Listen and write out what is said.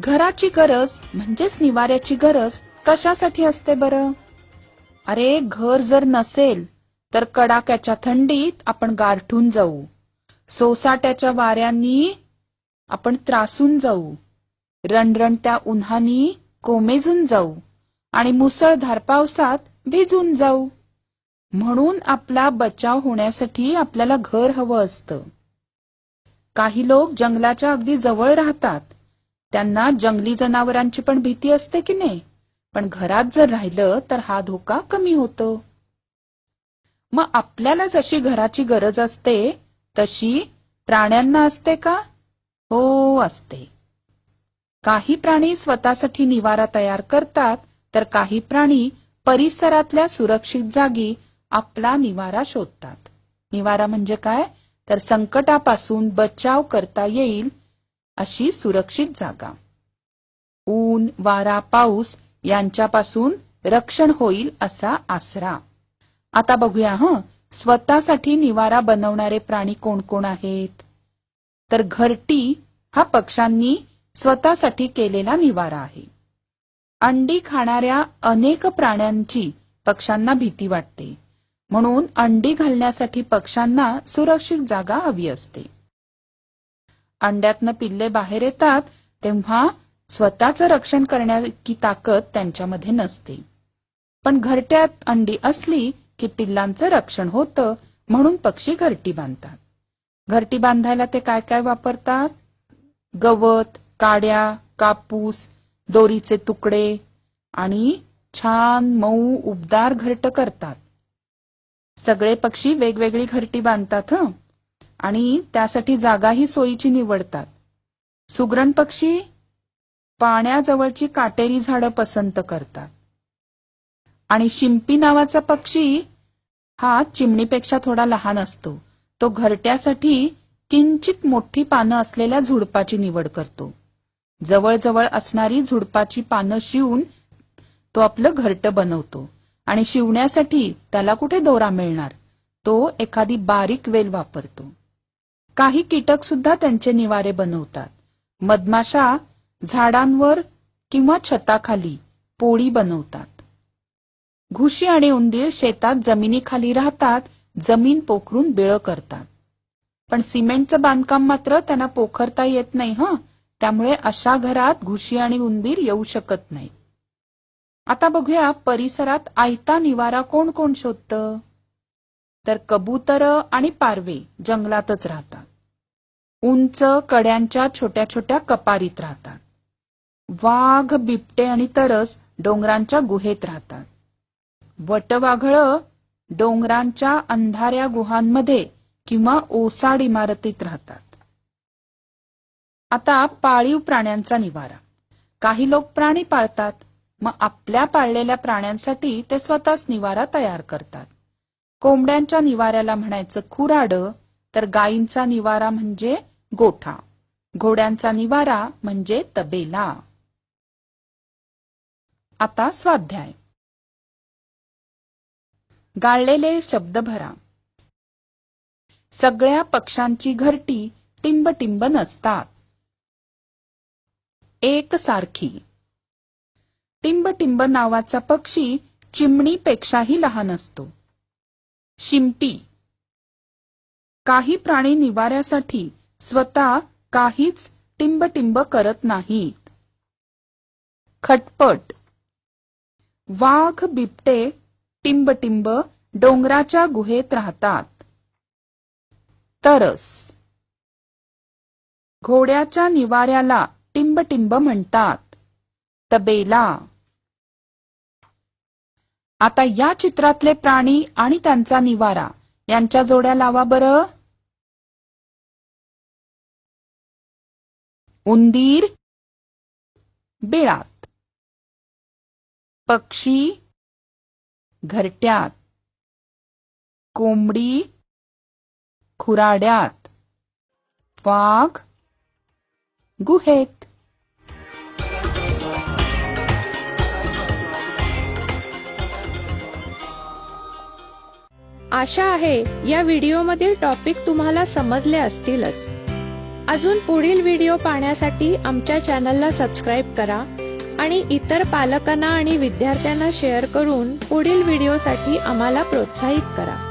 घराची गरज म्हणजेच निवाऱ्याची गरज कशासाठी असते बरं? अरे घर जर नसेल तर कडाक्याच्या थंडीत आपण गारठून जाऊ. सोसाट्याच्या वाऱ्यांनी आपण त्रासून जाऊ. रणरणत्या उन्हानी कोमेजून जाऊ. आणि मुसळधार पावसात भिजून जाऊ. म्हणून आपला बचाव होण्यासाठी आपल्याला घर हवं असतं. काही लोक जंगलाच्या अगदी जवळ राहतात. त्यांना जंगली जनावरांची पण भीती असते की नाही? पण घरात जर राहिलं तर हा धोका कमी होतो. मग आपल्याला जशी घराची गरज असते? तशी प्राण्यांना असते का? हो असते. काही प्राणी स्वतःसाठी निवारा तयार करतात तर काही प्राणी परिसरातल्या सुरक्षित जागी आपला निवारा शोधतात. निवारा म्हणजे काय? तर संकटापासून बचाव करता येईल अशी सुरक्षित जागा. ऊन वारा पाऊस यांच्यापासून रक्षण होईल असा आसरा. आता बघूया ह? स्वतःसाठी निवारा बनवणारे प्राणी कोण कोण आहेत? तर घरटी हा पक्ष्यांनी स्वतःसाठी केलेला निवारा आहे. अंडी खाणाऱ्या अनेक प्राण्यांची पक्ष्यांना भीती वाटते. म्हणून अंडी घालण्यासाठी पक्ष्यांना सुरक्षित जागा हवी असते. अंड्यातनं पिल्ले बाहेर येतात तेव्हा स्वतःचं रक्षण करण्याची ताकद त्यांच्यामध्ये नसते. पण घरट्यात अंडी असली की पिल्लांचं रक्षण होतं म्हणून पक्षी घरटी बांधतात. घरटी बांधायला ते काय काय वापरतात? गवत काड्या कापूस दोरीचे तुकडे आणि छान मऊ उबदार घरट करतात. सगळे पक्षी वेगवेगळी घरटी बांधतात हं. आणि त्यासाठी जागाही सोयीची निवडतात. सुग्रण पक्षी पाण्याजवळची काटेरी झाडं पसंत करतात. आणि शिंपी नावाचा पक्षी हा चिमणीपेक्षा थोडा लहान असतो. तो घरट्यासाठी किंचित मोठी पानं असलेल्या झुडपाची निवड करतो. जवळजवळ असणारी झुडपाची पानं शिवून तो आपलं घरट बनवतो. आणि शिवण्यासाठी त्याला कुठे दोरा मिळणार? तो एखादी बारीक वेल वापरतो. काही कीटक सुद्धा त्यांचे निवारे बनवतात. मधमाशा झाडांवर किंवा छताखाली पोळी बनवतात. घुशी आणि उंदीर शेतात जमिनीखाली राहतात जमीन पोखरून बिळ करतात. पण सिमेंटचं बांधकाम मात्र त्यांना पोखरता येत नाही हं. त्यामुळे अशा घरात घुशी आणि उंदीर येऊ शकत नाही आता बघूया परिसरात आयता निवारा कोण कोण शोधतं? तर कबूतर आणि पारवे जंगलातच राहतात. उंच कड्यांच्या छोट्या छोट्या कपारीत राहतात. वाघ बिबटे आणि तरस डोंगरांच्या गुहेत राहतात. वटवाघळ डोंगरांच्या अंधाऱ्या गुहांमध्ये किंवा ओसाड इमारतीत राहतात. आता पाळीव प्राण्यांचा निवारा. काही लोक प्राणी पाळतात मग आपल्या पाळलेल्या प्राण्यांसाठी ते स्वतःच निवारा तयार करतात. कोंबड्यांच्या निवाऱ्याला म्हणायचं खुराड तर गायींचा निवारा म्हणजे गोठा. घोड्यांचा निवारा म्हणजे तबेला. आता स्वाध्याय. गाळलेले शब्द भरा सगळ्या पक्ष्यांची घरटी टिंबटिंब नसतात. एक सारखी. टिंबटिंब नावाचा पक्षी चिमणीपेक्षाही लहान असतो. शिंपी. काही प्राणी निवाऱ्यासाठी स्वतः काहीच टिंबटिंब करत नाहीत. खटपट. वाघ बिबटे टिंबटिंब डोंगराच्या गुहेत राहतात. तरस. घोड्याच्या निवाऱ्याला टिंबटिंब म्हणतात. तबेला. आता या चित्रातले प्राणी आणि त्यांचा निवारा. यांच्या जोड्या लावा बरं. उंदीर बिळात. पक्षी घरट्यात. कोंबडी खुराड्यात. वाघ गुहेत. आशा आहे या व्हिडिओमधील टॉपिक तुम्हाला समजले असतीलच. अजून पुढील व्हिडिओ पाहण्यासाठी आमच्या चॅनलला सबस्क्राईब करा आणि इतर पालकांना आणि विद्यार्थ्यांना शेअर करून पुढील व्हिडिओसाठी आम्हाला प्रोत्साहित करा.